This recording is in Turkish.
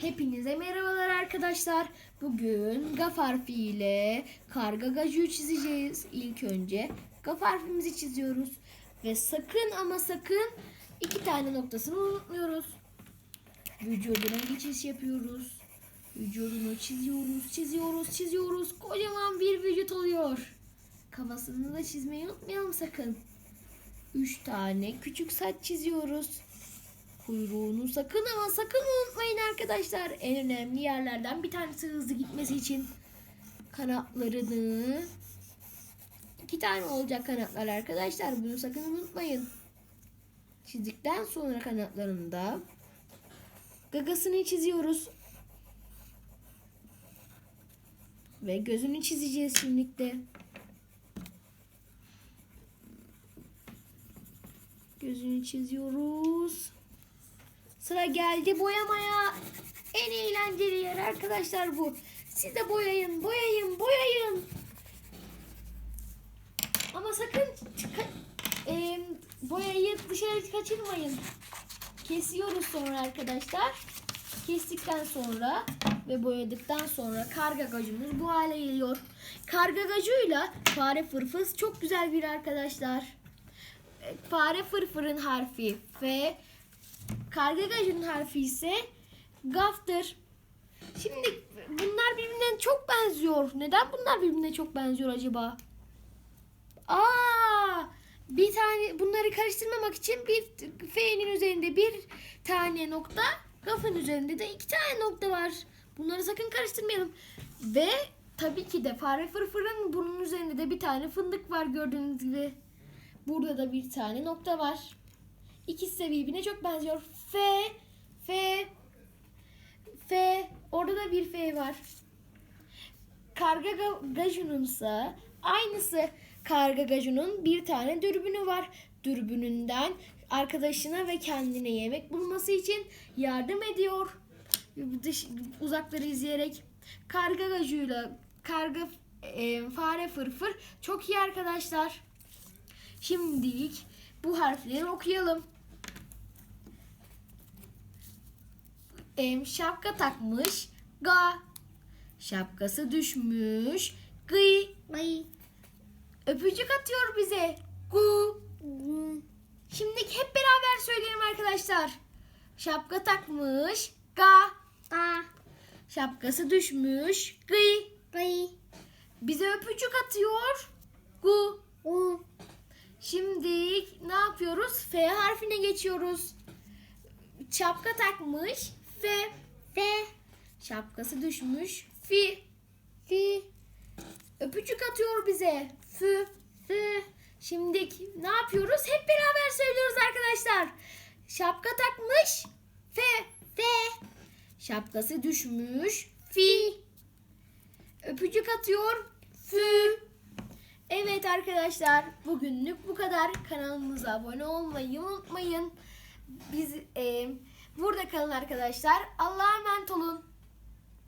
Hepinize merhabalar arkadaşlar. Bugün gaf harfiyle karga gacuyu çizeceğiz. İlk önce gaf harfimizi çiziyoruz. Ve sakın ama sakın iki tane noktasını unutmuyoruz. Vücuduna geçiş yapıyoruz. Vücudunu çiziyoruz, çiziyoruz, çiziyoruz. Kocaman bir vücut oluyor. Kafasını da çizmeyi unutmayalım sakın. Üç tane küçük saç çiziyoruz. Kuyruğunu sakın ama sakın unutmayın arkadaşlar. En önemli yerlerden bir tanesi hızlı gitmesi için. Kanatlarını iki tane olacak kanatlar arkadaşlar. Bunu sakın unutmayın. Çizdikten sonra kanatlarını da gagasını çiziyoruz. Ve gözünü çizeceğiz şimdilikle. Gözünü çiziyoruz. Sıra geldi boyamaya. En eğlenceli yer arkadaşlar bu. Siz de boyayın, boyayın, boyayın. Ama sakın e, boyayı dışarı kaçırmayın. Kesiyoruz sonra arkadaşlar. Kestikten sonra ve boyadıktan sonra karga gacımız bu hale geliyor. Karga gacıyla fare fırfız çok güzel bir arkadaşlar. E, Fare fırfırın harfi F, karga harfi ise gaftır. Şimdi bunlar birbirinden çok benziyor. Neden bunlar birbirine çok benziyor acaba? Aa! Bir tane bunları karıştırmamak için bir F'nin üzerinde bir tane nokta, gafın üzerinde de iki tane nokta var. Bunları sakın karıştırmayalım. Ve tabii ki de fare fırfırın bunun üzerinde de bir tane fındık var gördüğünüz gibi. Burada da bir tane nokta var. İkisi de birbirine çok benziyor. F, F, F. Orada da bir F var. Karga ga- gajunun ise aynısı. Karga gajunun bir tane dürbünü var. Dürbününden arkadaşına ve kendine yemek bulması için yardım ediyor. Dış, uzakları izleyerek. Karga gajuyla karga e, fare fırfır çok iyi arkadaşlar. Şimdilik bu harfleri okuyalım. Em, şapka takmış. Ga. Şapkası düşmüş. Gıy. Gıy. Öpücük atıyor bize. Gu. Şimdi hep beraber söyleyelim arkadaşlar. Şapka takmış. Ga. Ga. Şapkası düşmüş. Gıy. Gıy. Bize öpücük atıyor. Gu. Gu. Şimdi ne yapıyoruz? F harfine geçiyoruz. Şapka takmış. F. F. Şapkası düşmüş. Fi. Fi. Öpücük atıyor bize. Fü. Fü. Şimdi ne yapıyoruz? Hep beraber söylüyoruz arkadaşlar. Şapka takmış. F. F. Şapkası düşmüş. Fi. Öpücük atıyor. Fü. Evet arkadaşlar bugünlük bu kadar. Kanalımıza abone olmayı unutmayın. Biz e, burada kalın arkadaşlar. Allah'a emanet olun.